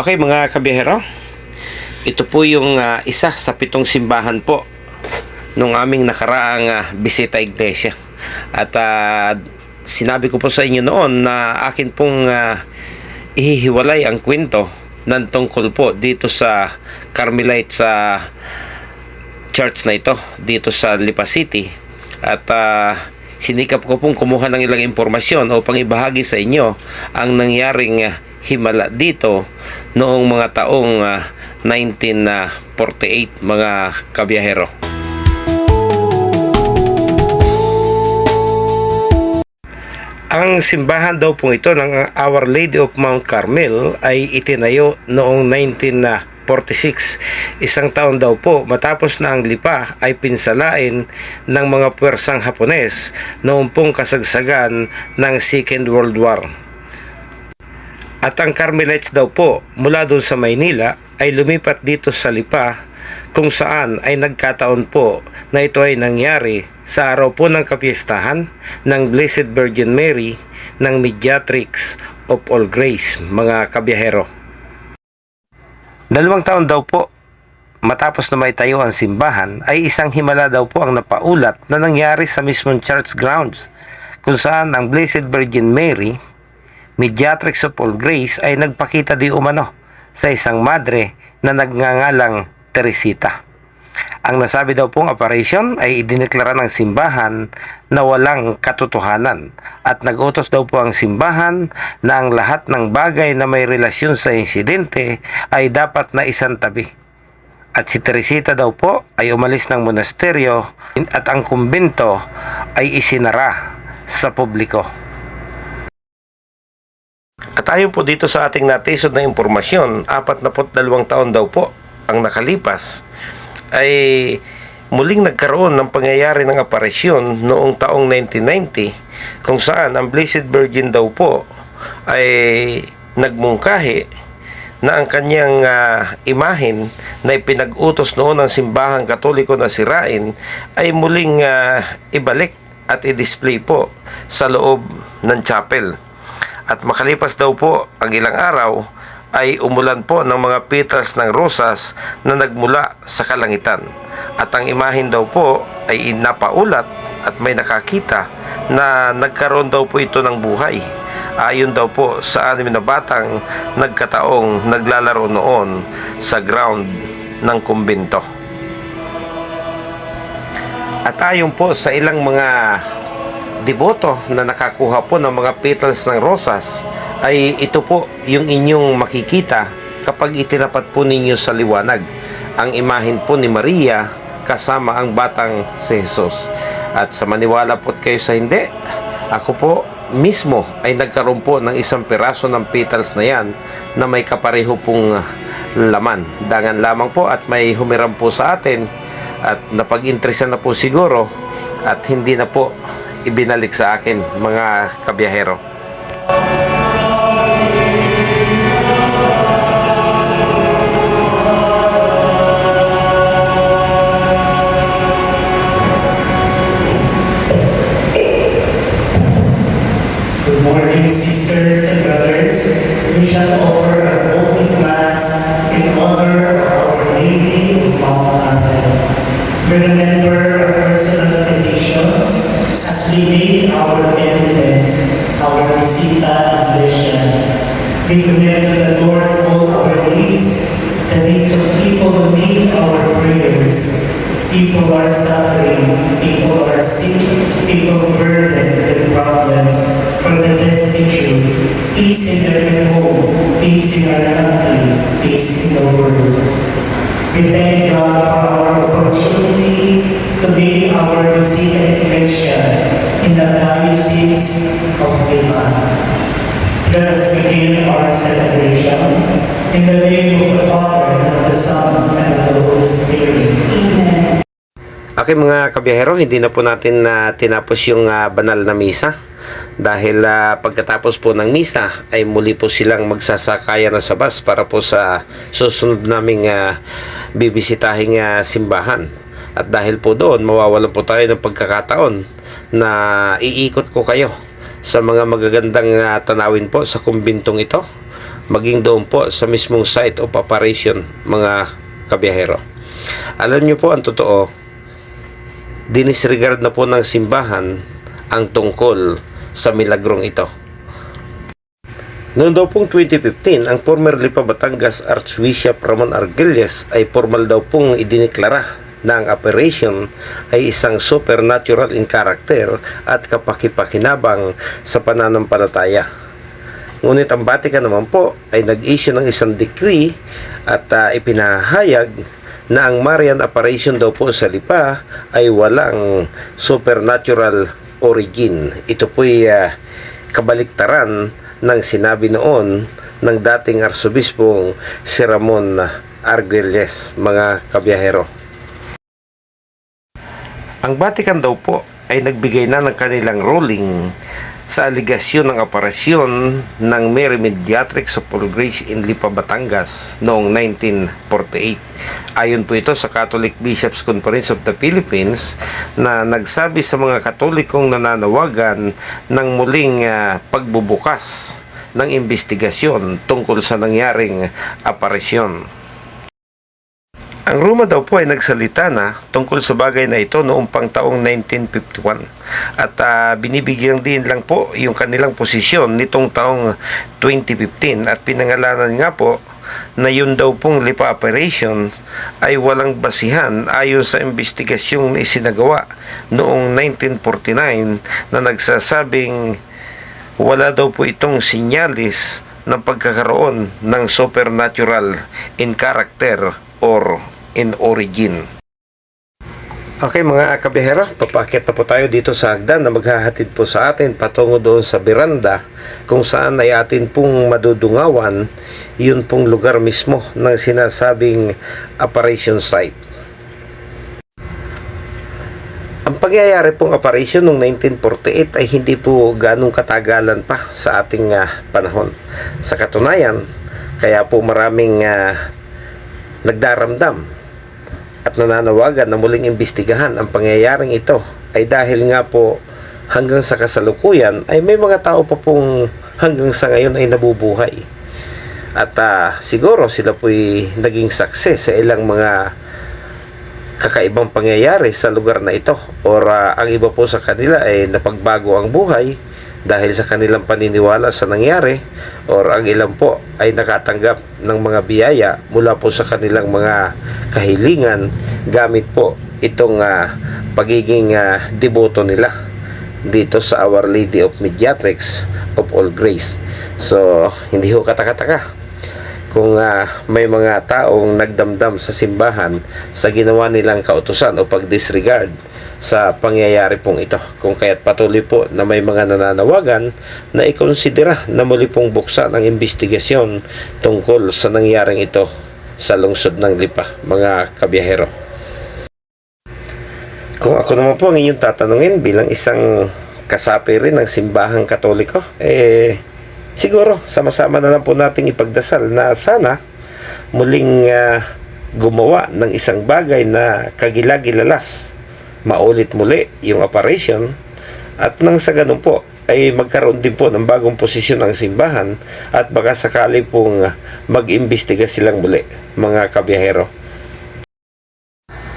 Okay mga kabiyahero, ito po yung ah, isa sa pitong simbahan po nung aming nakaraang ah, bisita iglesia. At ah, sinabi ko po sa inyo noon na akin pong ah, ihihiwalay ang kwento ng tungkol po dito sa Carmelite sa church na ito dito sa Lipa City at ah, sinikap ko pong kumuha ng ilang impormasyon upang ibahagi sa inyo ang nangyaring ah, himala dito noong mga taong ah, 1948 mga kabiyahero. Ang simbahan daw po ito ng Our Lady of Mount Carmel ay itinayo noong 1946. Isang taon daw po matapos na ang lipa ay pinsalain ng mga puwersang Hapones noong pong kasagsagan ng Second World War. At ang Carmelites daw po mula doon sa Maynila ay lumipat dito sa Lipa kung saan ay nagkataon po na ito ay nangyari sa araw po ng kapiestahan ng Blessed Virgin Mary ng Mediatrix of All Grace, mga kabiyahero. Dalawang taon daw po matapos na may tayo ang simbahan ay isang himala daw po ang napaulat na nangyari sa mismong church grounds kung saan ang Blessed Virgin Mary Mediatrix of All Grace ay nagpakita di umano sa isang madre na nagngangalang Teresita. Ang nasabi daw pong operation ay idineklara ng simbahan na walang katotohanan at nagutos daw po ang simbahan na ang lahat ng bagay na may relasyon sa insidente ay dapat na isang tabi. At si Teresita daw po ay umalis ng monasteryo at ang kumbento ay isinara sa publiko. At ayon po dito sa ating natisod na impormasyon, 42 taon daw po ang nakalipas ay muling nagkaroon ng pangyayari ng aparisyon noong taong 1990 kung saan ang Blessed Virgin daw po ay nagmungkahi na ang kanyang ah, imahin na ipinag-utos noon ng simbahang katoliko na sirain ay muling ah, ibalik at i-display po sa loob ng chapel. At makalipas daw po ang ilang araw ay umulan po ng mga petals ng rosas na nagmula sa kalangitan. At ang imahin daw po ay napaulat at may nakakita na nagkaroon daw po ito ng buhay. Ayon daw po sa anim na batang nagkataong naglalaro noon sa ground ng kumbento. At ayon po sa ilang mga deboto na nakakuha po ng mga petals ng rosas ay ito po yung inyong makikita kapag itinapat po ninyo sa liwanag ang imahin po ni Maria kasama ang batang si Jesus. At sa maniwala po kayo sa hindi, ako po mismo ay nagkaroon po ng isang piraso ng petals na yan na may kapareho pong laman. Dangan lamang po at may humiram po sa atin at napag-interesan na po siguro at hindi na po ibinalik sa akin mga kabiyahero. Good morning, sisters and brothers. We shall offer We commit to the Lord all our needs, the needs of people who need our prayers. People are suffering, people are sick, people burdened with problems from the destitute. Peace in every home, peace in our country, peace in the world. We thank God for our opportunity to make our Visita Iglesia in the Diocese of Lima. Let us begin our celebration in the name of the Father, and of the Son, and of the Holy Spirit. Okay mga kabiyahero, hindi na po natin na tinapos yung ah, banal na misa dahil ah, pagkatapos po ng misa ay muli po silang magsasakaya na sa bus para po sa susunod naming ah, bibisitahing ah, simbahan. At dahil po doon, mawawalan po tayo ng pagkakataon na iikot ko kayo sa mga magagandang ah, tanawin po sa kumbintong ito maging doon po sa mismong site of operation mga kabiyahero. Alam niyo po ang totoo, dinisregard na po ng simbahan ang tungkol sa milagrong ito. Noong daw pong 2015, ang former Lipa Batangas Archbishop Ramon Argelles ay formal daw pong idineklara na ang operation ay isang supernatural in character at kapakipakinabang sa pananampalataya. Ngunit ang Vatican naman po ay nag-issue ng isang decree at ah, ipinahayag na ang Marian operation daw po sa Lipa ay walang supernatural origin. Ito po'y ah, kabaliktaran ng sinabi noon ng dating arsobispong si Ramon Argüelles, mga kabiyahero. Ang Vatican daw po ay nagbigay na ng kanilang ruling sa aligasyon ng operasyon ng Mary Mediatrix of All Grace in Lipa, Batangas noong 1948. Ayon po ito sa Catholic Bishops Conference of the Philippines na nagsabi sa mga katolikong nananawagan ng muling ah, pagbubukas ng investigasyon tungkol sa nangyaring aparisyon. Ang Roma daw po ay nagsalita na tungkol sa bagay na ito noong pang taong 1951 at ah, binibigyan din lang po yung kanilang posisyon nitong taong 2015 at pinangalanan nga po na yun daw pong lipa operation ay walang basihan ayon sa investigasyong isinagawa noong 1949 na nagsasabing wala daw po itong sinyalis ng pagkakaroon ng supernatural in character or in origin. Okay mga kabihera, papakit na po tayo dito sa hagdan na maghahatid po sa atin patungo doon sa Biranda kung saan ay atin pong madudungawan yun pong lugar mismo ng sinasabing operation site. Ang pangyayari pong operation noong 1948 ay hindi po ganong katagalan pa sa ating ah, panahon. Sa katunayan, kaya po maraming ah, nagdaramdam at nananawagan na muling imbestigahan ang pangyayaring ito ay dahil nga po hanggang sa kasalukuyan ay may mga tao pa pong hanggang sa ngayon ay nabubuhay. At ah, siguro sila po'y naging success sa ilang mga kakaibang pangyayari sa lugar na ito or ah, ang iba po sa kanila ay napagbago ang buhay dahil sa kanilang paniniwala sa nangyari or ang ilan po ay nakatanggap ng mga biyaya mula po sa kanilang mga kahilingan gamit po itong ah, pagiging ah, deboto nila dito sa Our Lady of Mediatrix of All Grace. So, hindi ho katakataka kung ah, may mga taong nagdamdam sa simbahan sa ginawa nilang kautusan o pag-disregard sa pangyayari pong ito. Kung kaya't patuloy po na may mga nananawagan na ikonsidera na muli pong buksan ang investigasyon tungkol sa nangyaring ito sa lungsod ng Lipa, mga kabiyahero. Kung ako naman po ang inyong tatanungin bilang isang kasapi rin ng simbahang katoliko, eh siguro sama-sama na lang po nating ipagdasal na sana muling ah, gumawa ng isang bagay na kagilagilalas maulit muli yung operation at nang sa ganun po ay magkaroon din po ng bagong posisyon ang simbahan at baka sakali pong ah, mag-imbestiga silang muli mga kabiyahero.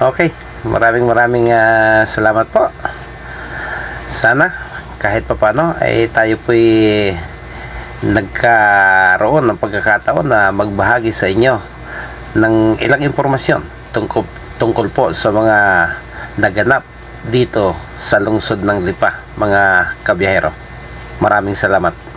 Okay, maraming maraming ah, salamat po. Sana kahit papano ay tayo po'y nagkaroon ng pagkakataon na magbahagi sa inyo ng ilang impormasyon tungkol, tungkol po sa mga naganap dito sa lungsod ng Lipa, mga kabiyahero. Maraming salamat.